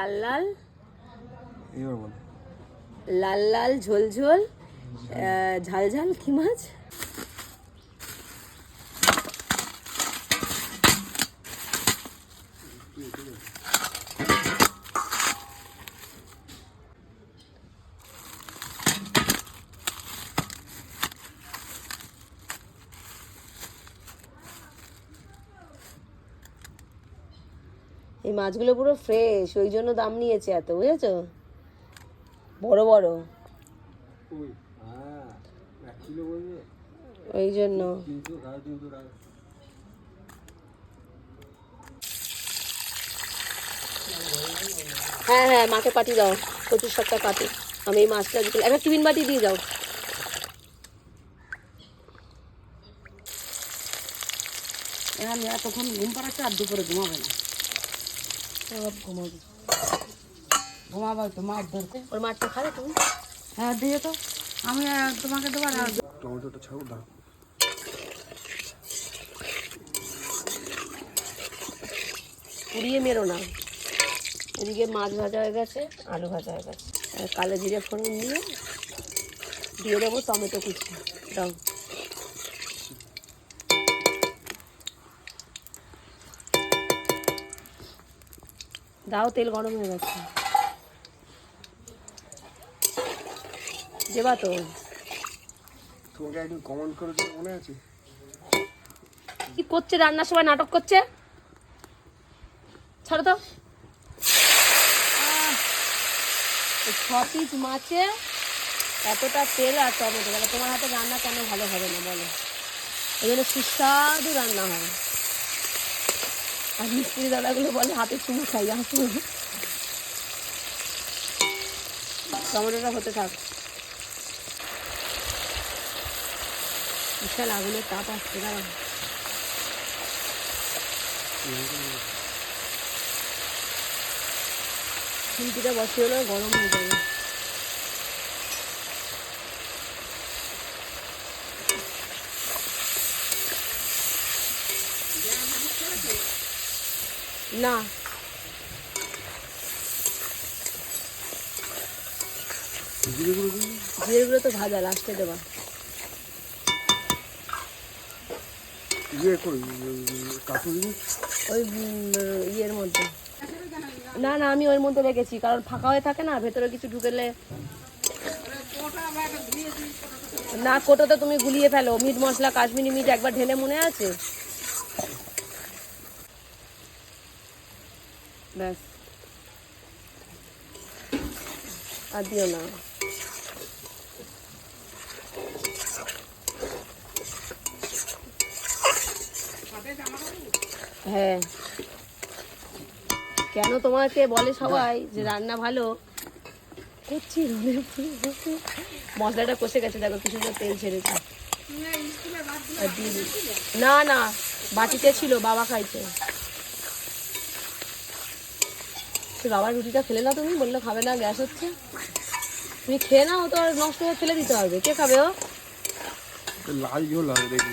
লাল লাল? এবার বল। লাল লাল ঝোল ঝোল ঝাল ঝাল কি মাছ? এই মাছগুলো পুরো ফ্রেশ ওই জন্য দাম নিয়েছে এত বুঝেছ? বড় বড়। ওই হ্যাঁ জন্য। হ্যাঁ হ্যাঁ মাকে পাঠিয়ে দাও পঁচিশ সপ্তাহ পাঠি আমি এই মাছটা একটা টিফিন বাটি দিয়ে যাও। আমি এতক্ষণ ঘুম পাড়াচ্ছে আর দুপুরে ঘুমাবে না। সব ঘুমাবো। ঘুমাবে তো মাছ ধরতে ওর মাছটা খাবে তুমি। হ্যাঁ দিয়ে তো। আমি তোমাকে দেবার আর টমেটোটা ছাড়ো দাও। পুড়িয়ে মেরো না। এদিকে মাছ ভাজা হয়ে গেছে আলু ভাজা হয়ে গেছে। আর কালো জিরে ফোড়ন দিয়ে দিয়ে দেবো টমেটো কুচি। দাও। দাও তেল গরম হয়ে গেছে। দেবা তো। তোমাকে একদিন কমেন্ট করেছিল মনে আছে? কি করছে রান্নার সময় নাটক করছে? ছাড়ো তো। ছ পিস মাছে এতটা তেল আর টমেটো। তাহলে তোমার হাতে রান্না কেন ভালো হবে না বলো? এই জন্য সুস্বাদু রান্না হয়। আর মিস্ত্রি দাদাগুলো বলে, হাতে চুমু খাই আসুন টমেটোটা হতে থাক। বিশাল আগুনের তাপ আসছে দাঁড়া খুন্তিটা বসিয়ে হলো গরম হয়ে যাবে। না। জিরেগুলো তো ভাজা লাস্টে দেবা। ইয়ে করি ওই ইয়ের মধ্যে। না না আমি ওর মধ্যে রেখেছি কারণ ফাঁকা হয়ে থাকে না ভেতরে কিছু ঢুকেলে। না কোটোতে তুমি গুলিয়ে ফেলো মিট মশলা কাশ্মীরি মিট একবার ঢেলে মনে আছে? ব্যাস। আর দিও না। হ্যাঁ। কেন তোমাকে বলে সবাই যে রান্না ভালো? করছি। মশলাটা কষে গেছে দেখো কি সুন্দর তেল ছেড়েছে। না না বাটিতে ছিল বাবা খাইছে। সে বাবার রুটিটা ফেলে না তুমি বললে খাবে না গ্যাস হচ্ছে। তুমি খেয়ে নাও তো আর নষ্ট হয়ে ফেলে দিতে হবে কে খাবে ও? লাল ঝোল হবে দেখো।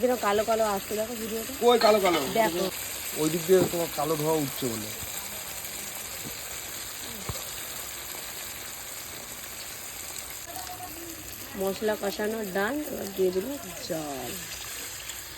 কীরকম কালো কালো আসছে দেখো ভিডিওটা। ওই কালো কালো। দেখো। ওই দিক দিয়ে তোমার কালো ধোয়া উঠছে বলে। মশলা কষানোর ডাল এবার দিয়ে দিল জল আমি খেলগুলো না কি বলে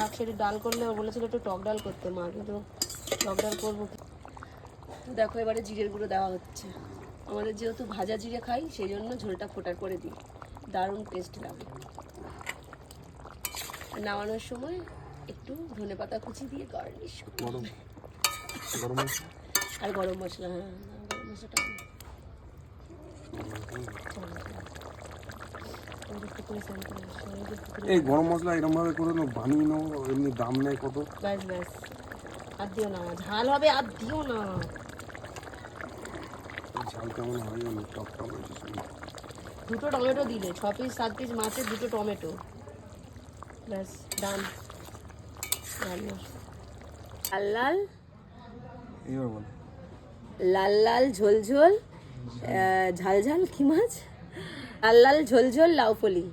শাক সেটি ডাল করলে ও বলেছিল একটু টক ডাল করতে মা কিন্তু টক ডাল করব দেখো এবারে জিরের গুঁড়ো দেওয়া হচ্ছে। আমাদের যেহেতু ভাজা জিরে খাই সেই জন্য ঝোলটা ফোটার করে দিই। দারুণ টেস্ট লাগে। আর নামানোর সময় একটু ধনে পাতা কুচি দিয়ে গার্নিশ গরম। গরম আর গরম মশলা হ্যাঁ গরম মশলাটা। এই গরম মশলা এরকম ভাবে করে নাও বানিয়ে নাও এমনি দাম নেয় কত। ব্যাস ব্যাস। আর দিও না ঝাল হবে আর দিও না। ঝাল কেমন হয় জানি? টক টক হয়েছে শুনে। দুটো টমেটো দিলে ছ পিস সাত পিস মাছের দুটো টমেটো। ব্যাস ডান রান্না লাল লাল? এইবার বলো। লাল লাল ঝোল ঝোল ঝাল ঝাল কি মাছ? লাল ঝোলঝোল ঝোল ঝোল লাউ ফলি